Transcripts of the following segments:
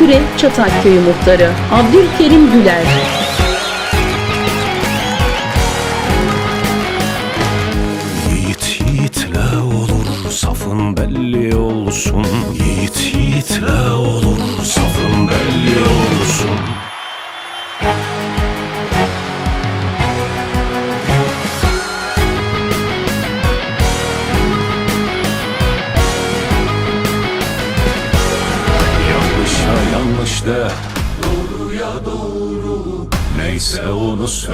Küre Çatalköyü Muhtarı Abdülkerim Güler. Yiğit yiğitle olur safın belli olsun. Yiğit yiğitle olur safın belli olsun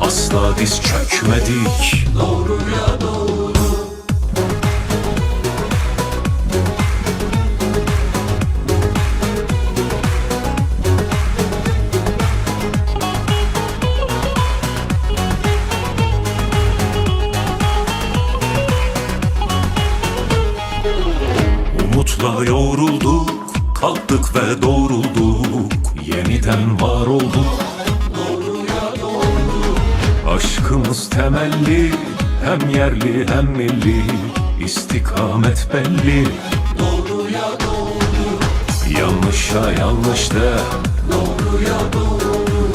Asla diz çökmedik. Doğruya doğru. Umutla yoğrulduk Kalktık ve doğrulduk. Yeniden var olduk Aşkımız temelli Hem yerli hem milli. İstikamet belli. Doğruya doğru. Yanlışa yanlış de. Doğruya doğru.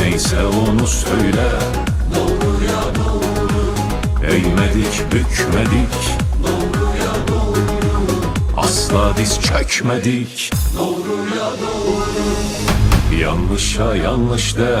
Neyse onu söyle. Doğruya doğru. Eğmedik bükmedik. Doğruya doğru. Asla diz çökmedik. Doğruya doğru. Yanlışa yanlış de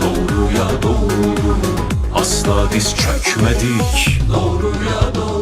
Doğruya doğru. Asla diz çökmedik. Doğruya doğru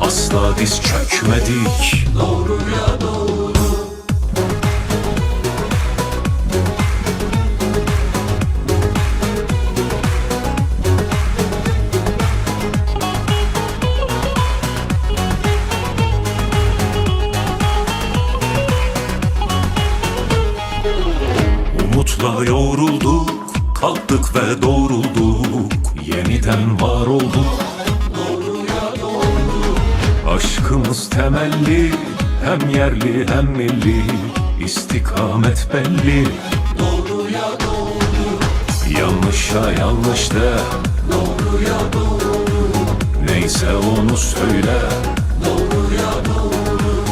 Asla diz çökmedik. Doğruya doğru. Umutla yorulduk, kalktık ve doğrulduk. Yeniden var olduk Aşkımız temelli, hem yerli hem milli. İstikamet belli. Doğruya doğru. Yanlışa yanlış de. Doğruya doğru. Neyse onu söyle. Doğruya doğru.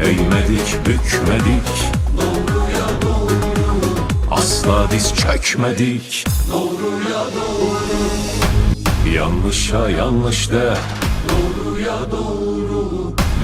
Eğmedik bükmedik. Doğruya doğru. Asla diz çökmedik. Doğruya doğru. Yanlışa yanlış de. Doğruya doğru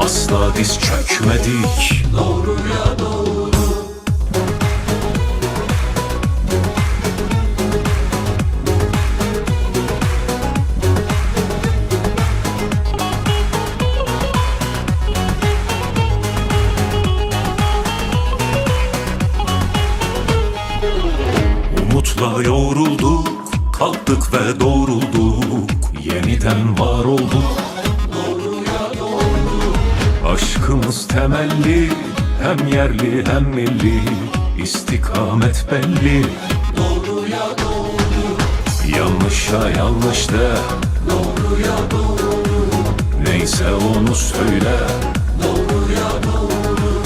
Asla diz çökmedik. Doğruya doğru. Umutla yorulduk, kalktık ve doğrulduk. Yeniden var olduk Aşkımız temelli, hem yerli hem milli. İstikamet belli. Doğruya doğru. Yanlışa yanlış de. Doğruya doğru. Neyse onu söyle. Doğruya doğru.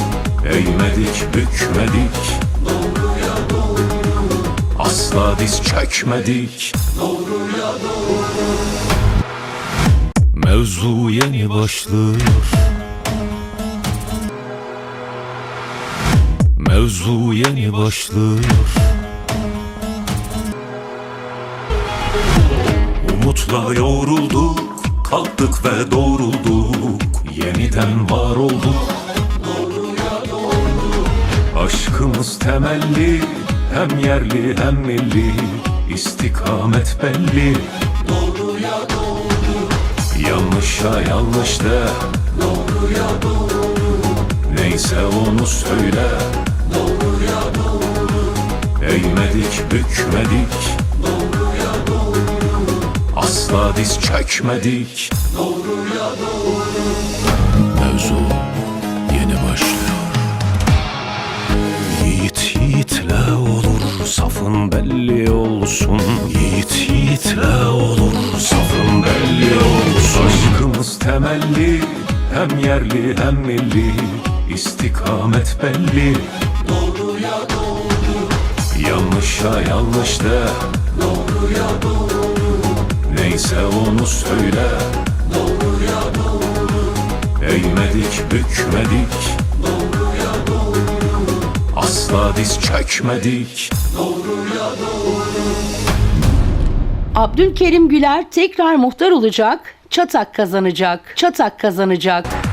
Eğmedik bükmedik. Doğruya doğru. Asla diz çökmedik. Doğruya doğru. Mevzu yeni başlıyor Mevzu yeni başlıyor. Umutla yorulduk, kalktık ve doğrulduk. Yeniden var olduk. Doğruya doğru Aşkımız temelli, hem yerli hem milli. İstikamet belli. Doğruya doğru Yanlışa yanlış de. Doğruya doğru Neyse onu söyle Eğmedik bükmedik. Doğruya doğru Asla diz çökmedik Doğruya doğru Mevzu yeni başlıyor. Yiğit yiğitle olur safın belli olsun. Yiğit yiğitle olur safın belli olsun. Aşkımız temelli hem yerli hem milli. İstikamet belli. Doğruya doğru Yanlışa yanlış de Doğruya doğru Neyse onu söyle Doğruya doğru Eğmedik bükmedik Doğruya doğru Asla diz çekmedik Abdülkerim Güler tekrar muhtar olacak. Çatak kazanacak. Çatak kazanacak. Doğruya doğru